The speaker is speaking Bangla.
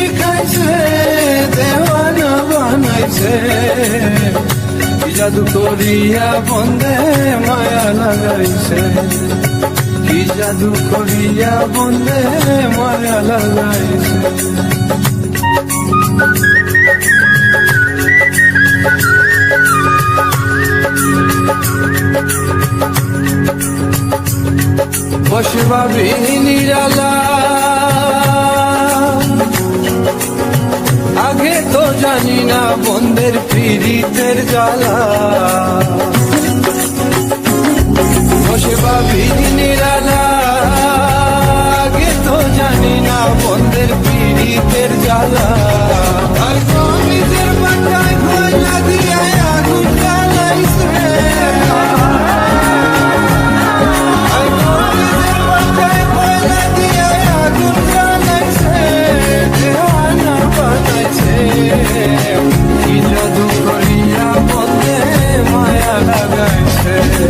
শিখাইছে, দেওয়ানা বানাইছে। জাদু করিয়া বন্দে মায়া লাগাইছে। কি জাদু করিয়া বন্দে মায়া লাগাইছে। বসবাবি নিরালা না বন্ধের পীড়িতের জ্বালা। বসে ভাবি দিনের আগে তো জানি না বন্ধের পীড়িতের জ্বালা। para vencer.